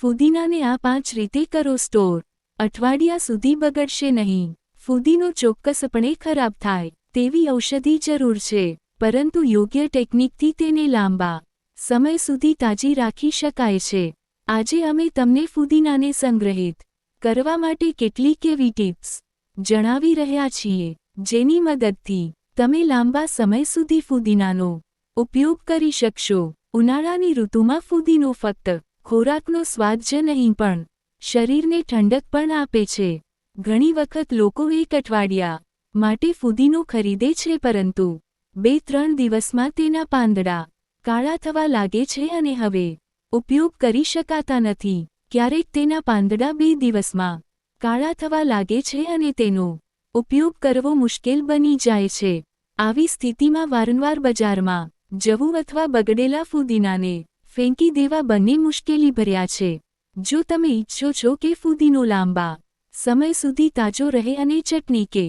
ફુદીનાને આ પાંચ રીતે કરો સ્ટોર. અઠવાડિયા સુધી બગડશે નહીં. ફુદીનો ચોક્કસપણે ખરાબ થાય. તેવી ઔષધિ જરૂર છે, પરંતુ યોગ્ય ટેકનિકથી તેને લાંબા સમય સુધી તાજી રાખી શકાય છે. આજે અમે તમને ફુદીનાને સંગ્રહિત કરવા માટે કેટલીક એવી ટિપ્સ જણાવી રહ્યા છીએ, જેની મદદથી તમે લાંબા સમય સુધી ફુદીનાનો ઉપયોગ કરી શકશો. ઉનાળાની ઋતુમાં ફુદીનો ફક્ત ખોરાકનો સ્વાદ જ નહીં પણ શરીરને ઠંડક પણ આપે છે. ઘણી વખત લોકો એક અઠવાડિયા માટે ફુદીનો ખરીદે છે પરંતુ બે ત્રણ દિવસમાં તેના પાંદડા કાળા થવા લાગે છે અને હવે ઉપયોગ કરી શકાતા નથી. ક્યારેક તેના પાંદડા બે દિવસમાં કાળા થવા લાગે છે અને તેનો ઉપયોગ કરવો મુશ્કેલ બની જાય છે. આવી સ્થિતિમાં વારંવાર બજારમાં જવું અથવા બગડેલા ફુદીનાને ફેંકી દેવા બંને મુશ્કેલી ભર્યા છે. જો તમે ઈચ્છો છો કે ફૂદીનો લાંબા સમય સુધી તાજો રહે અને ચટણી કે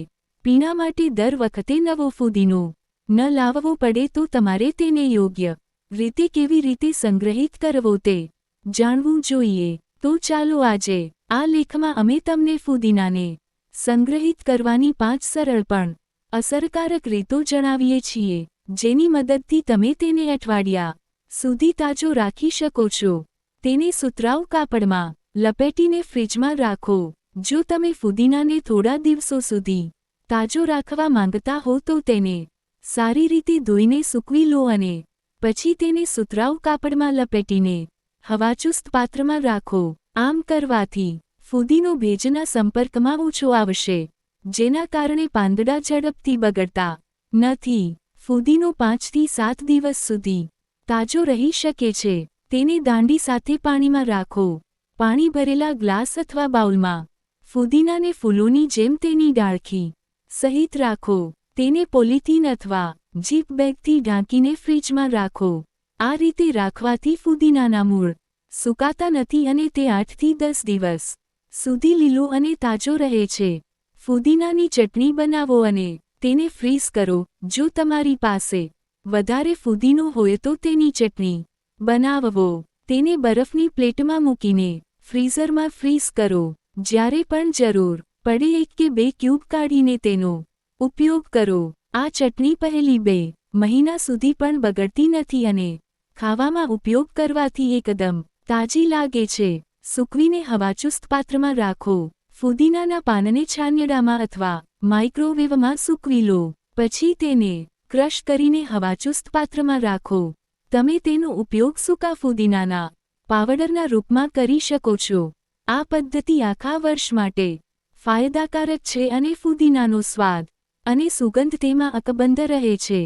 પીણા માટે દર વખતે નવો ફૂદીનો ન લાવવો પડે તો તમારે તેને યોગ્ય રીતે કેવી રીતે સંગ્રહિત કરવો તે જાણવું જોઈએ. તો ચાલો આજે આ લેખમાં અમે તમને ફુદીનાને સંગ્રહિત કરવાની પાંચ સરળ પણ અસરકારક રીતો જણાવીએ છીએ, જેની મદદથી તમે તેને અઠવાડિયા સુધી તાજો રાખી શકો છો. તેને સુતરાઉ કાપડમાં લપેટીને ફ્રિજમાં રાખો. જો તમે ફુદીનાને થોડા દિવસો સુધી તાજો રાખવા માંગતા હો તો તેને સારી રીતે ધોઈને સૂકવી લો અને પછી તેને સુતરાઉ કાપડમાં લપેટીને હવાચુસ્ત પાત્રમાં રાખો. આમ કરવાથી ફુદીનો ભેજના સંપર્કમાં ઓછો આવશે, જેના કારણે પાંદડા ઝડપથી બગડતા નથી. ફુદીનો પાંચથી સાત દિવસ સુધી તાજો રહી શકે છે. તેને દાંડી સાથે પાણીમાં રાખો. પાણી ભરેલા ગ્લાસ અથવા બાઉલમાં ફુદીનાને ફૂલોની જેમ તેની ડાળખી સહિત રાખો. તેને પોલિથીન અથવા જીપ બેગથી ઢાંકીને ફ્રિજમાં રાખો. આ રીતે રાખવાથી ફુદીનાના મૂળ સુકાતા નથી અને તે આઠથી દસ દિવસ સુધી લીલો અને તાજો રહે છે. ફુદીનાની ચટણી બનાવો અને તેને ફ્રીઝ કરો, જો તમારી પાસે વધારે ફુદીનો હોય તો તેની ચટણી બનાવવો. તેને બરફની પ્લેટમાં મૂકીને ફ્રીઝરમાં ફ્રીઝ કરો. જ્યારે પણ જરૂર પડે એક કે બે ક્યુબ કાઢીને તેનો ઉપયોગ કરો. આ ચટણી પહેલી બે મહિના સુધી પણ બગડતી નથી અને ખાવામાં ઉપયોગ કરવાથી એકદમ તાજી લાગે છે. સૂકવીને હવાચુસ્ત પાત્રમાં રાખો. ફુદીનાના પાનને છાનિયડામાં અથવા માઇક્રોવેવમાં સૂકવી લો. પછી તેને ક્રશ કરીને હવાચુસ્ત પાત્રમાં રાખો. તમે તેનો ઉપયોગ સૂકા ફુદીનાના, પાવડરના રૂપમાં કરી શકો છો. આ પદ્ધતિ આખા વર્ષ માટે ફાયદાકારક છે અને ફુદીનાનો સ્વાદ અને સુગંધ તેમાં અકબંધ રહે છે.